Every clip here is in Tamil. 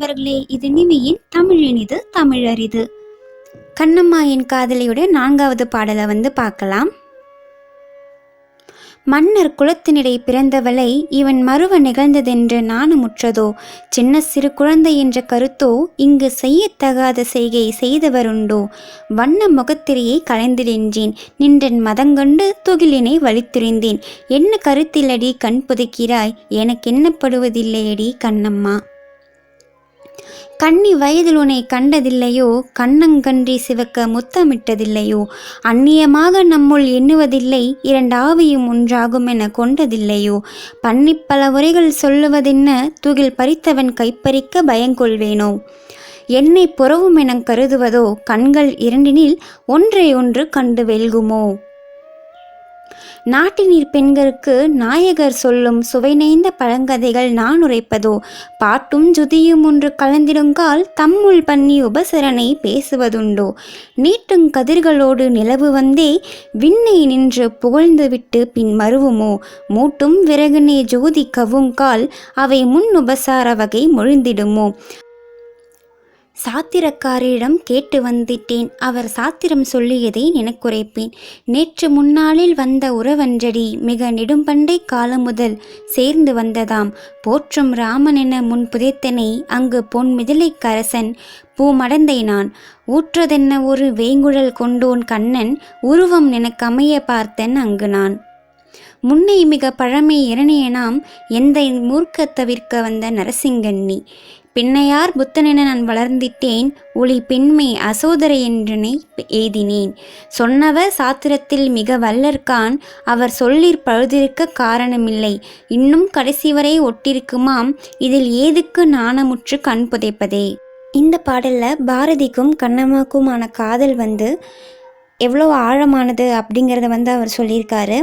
நண்பர்களே இது நிவியின் தமிழினிது தமிழரிது கண்ணம்மாயின் காதலியுடைய நான்காவது பாடலை வந்து பார்க்கலாம். மன்னர் குலத்தினிடை பிறந்தவளை இவன் மறுவ நிகழ்ந்ததென்று நாணமுற்றதோ? சின்ன சிறு குழந்தை என்ற கருத்தோ இங்கு செய்யத்தகாத செய்கை செய்தவருண்டோ? வண்ண முகத்திரையை கலைந்திடென்றேன் நின்றன். மதங்கொண்டு துகிலினை வலித்துறிந்தேன். என்ன கருத்திலடி கண் புதைக்கிறாய்? எனக்கென்னப்படுவதில்லையடி கண்ணம்மா? கன்னி வயதில் உன்னை கண்டதில்லையோ? கண்ணங்கன்றி சிவக்க முத்தமிட்டதில்லையோ? அந்நியமாக நம்முள் எண்ணுவதில்லை இரண்டாவியும் ஒன்றாகும் என கொண்டதில்லையோ? பன்னிப் பல உரைகள் சொல்லுவதென்ன துகில் பறித்தவன் கைப்பறிக்க பயங்கொள்வேனோ? என்னை புறவும் என கருதுவதோ? கண்கள் இரண்டினில் ஒன்றை ஒன்று கண்டு வெல்குமோ? நாட்டினீர் பெண்களுக்கு நாயகர் சொல்லும் சுவை நெய்ந்த பழங்கதைகள் நான் உரைப்பதோ? பாட்டும் ஜுதியும் ஒன்று கலந்திடுங்கால் தம்முள் பண்ணி உபசரணை பேசுவதுண்டோ? நீட்டுங் கதிர்களோடு நிலவு வந்தே விண்ணை நின்று புகழ்ந்துவிட்டு பின் மருவுமோ? மூட்டும் விறகுனே ஜோதி கவுங்கால் அவை முன் உபசார வகை மொழிந்திடுமோ? சாத்திரக்காரரிடம் கேட்டு வந்திட்டேன். அவர் சாத்திரம் சொல்லியதை நினைக்குரைப்பேன் நேற்று முன்னாளில் வந்த உறவன்றடி மிக நெடும்பண்டை காலம் முதல் சேர்ந்து வந்ததாம். போற்றும் ராமனென முன் புதைத்தனை அங்கு பொன் மிதிலைக்கரசன் பூமடந்தை நான். ஊற்றதென்ன ஒரு வேங்குழல் கொண்டோன் கண்ணன் உருவம் எனக்கமைய பார்த்தன் அங்கு நான். முன்னை மிக பழமை இரணியனாம் எந்த மூர்க்க தவிர்க்க வந்த நரசிங்கண்ணி. பின்னையார் புத்தனென நான் வளர்ந்திட்டேன் ஒளி பெண்மை அசோதரை என்றனை எய்தினேன். சொன்னவர் சாத்திரத்தில் மிக வல்லர்கான் அவர் சொல்லிற் பழுதிருக்க காரணமில்லை. இன்னும் கடைசி வரை ஒட்டிருக்குமாம் இதில் ஏதுக்கு நாணமுற்று கண் புதைப்பதே. இந்த பாடலில் பாரதிக்கும் கண்ணம்மாக்குமான காதல் வந்து எவ்வளோ ஆழமானது அப்படிங்கிறத வந்து அவர் சொல்லியிருக்காரு.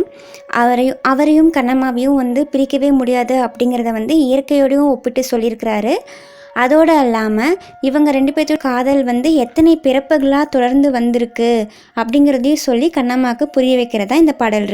அவரையும் அவரையும் கண்ணம்மாவையும் வந்து பிரிக்கவே முடியாது அப்படிங்கிறத வந்து இயற்கையோடையும் ஒப்பிட்டு சொல்லியிருக்கிறாரு. அதோடு இல்லாமல் இவங்க ரெண்டு பேர்த்தோட காதல் வந்து எத்தனை பிறப்புகளாக தொடர்ந்து வந்திருக்கு அப்படிங்கிறதையும் சொல்லி கண்ணம்மாவுக்கு புரிய வைக்கிறதா இந்த பாடல்